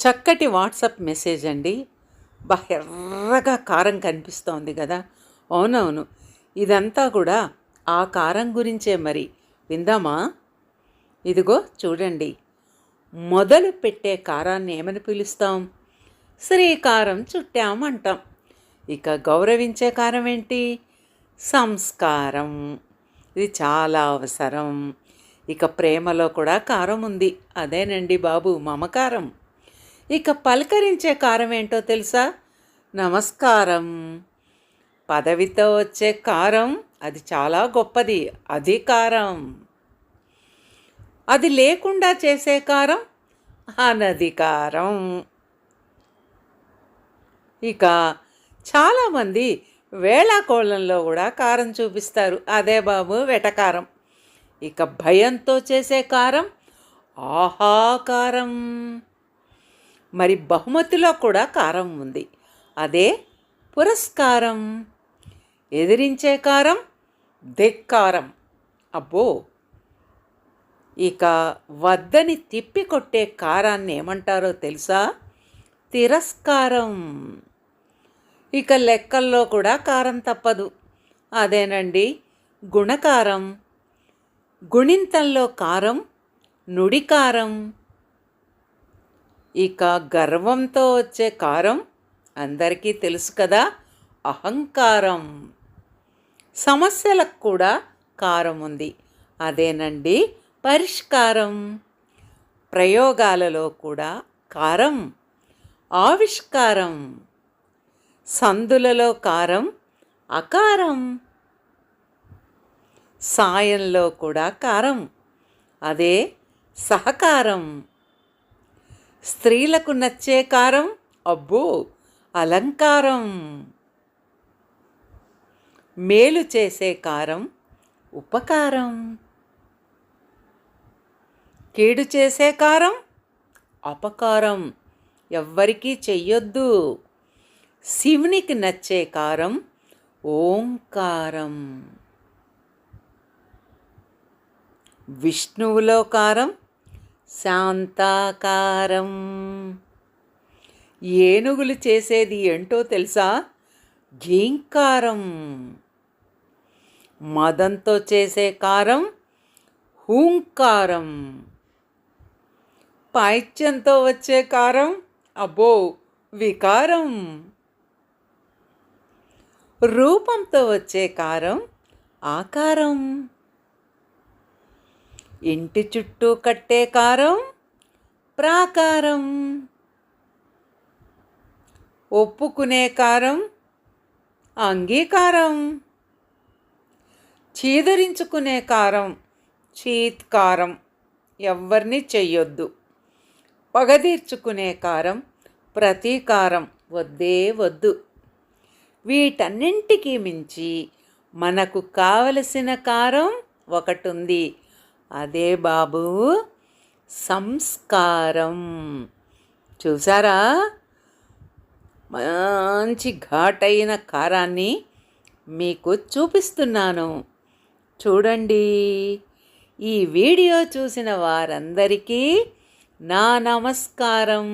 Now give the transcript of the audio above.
చక్కటి WhatsApp message అండి. బా ఎర్రగా కారం కనిపిస్తోంది కదా. అవునవును. ఇదంతా కూడా ఆ కారం గురించే మరి. విందామా? ఇదిగో చూడండి. మొదలు పెట్టే కారాన్ని ఏమని పిలుస్తాం? శ్రీకారం చుట్టాం అంటాం ఇక గౌరవించే కారం ఏంటి? సంస్కారం. ఇది చాలా అవసరం. ఇక ప్రేమలో కూడా కారం ఉంది. అదేనండి బాబు మమకారం. ఇక పలకరించే కారం ఏంటో తెలుసా? నమస్కారం. పదవితో వచ్చే కారం అది చాలా గొప్పది అది కారం. అది లేకుండా చేసే కారం అనధికారం ఇక చాలామంది వేళాకోళంలో కూడా కారం చూపిస్తారు. అదే బాబు వెటకారం. ఇక భయంతో చేసే కారం ఆహాకారం మరి బహుమతిలో కూడా కారం ఉంది. అదే పురస్కారం. ఎదిరించే కారం ధిక్కారం. అబ్బో! ఇక వద్దని తిప్పికొట్టే కారాన్ని ఏమంటారో తెలుసా? తిరస్కారం. ఇక లెక్కల్లో కూడా కారం తప్పదు. అదేనండి గుణకారం. గుణింతంలో కారం నుడికారం ఇక గర్వంతో వచ్చే కారం అందరికీ తెలుసు కదా అహంకారం. సమస్యలకు కూడా కారం ఉంది. అదేనండి పరిష్కారం. ప్రయోగాలలో కూడా కారం ఆవిష్కారం. సందులలో కారం అకారం. సాయంలో కూడా కారం అదే సహకారం. స్త్రీలకు నచ్చే కారం? అబ్బో! అలంకారం. మేలు చేసే కారం? ఉపకారం. కీడు చేసే కారం? అపకారం. ఎవ్వరికీ చెయ్యొద్దు. శివునికి నచ్చే కారం? ఓంకారం. విష్ణువులో కారం? శాంతాకారం. ఏనుగులు చేసేది ఏంటో తెలుసా? ఘీంకారం మదంతో చేసే కారం హూంకారం. పాయిత్యంతో వచ్చే కారం అబ్బో వికారం. రూపంతో వచ్చే కారం ఆకారం. ఇంటి చుట్టూ కట్టే కారం ప్రాకారం. ఒప్పుకునే కారం అంగీకారం. చీదరించుకునే కారం చీత్కారం ఎవ్వరిని చెయ్యొద్దు. పగదీర్చుకునే కారం ప్రతీకారం వద్దే వద్దు. వీటన్నింటికి మించి మనకు కావలసిన కారం ఒకటి ఉంది అదే బాబు సంస్కారం. చూసారా మంచి ఘాటైన కారాన్ని మీకు చూపిస్తున్నాను. చూడండి ఈ వీడియో చూసిన వారందరికీ నా నమస్కారం.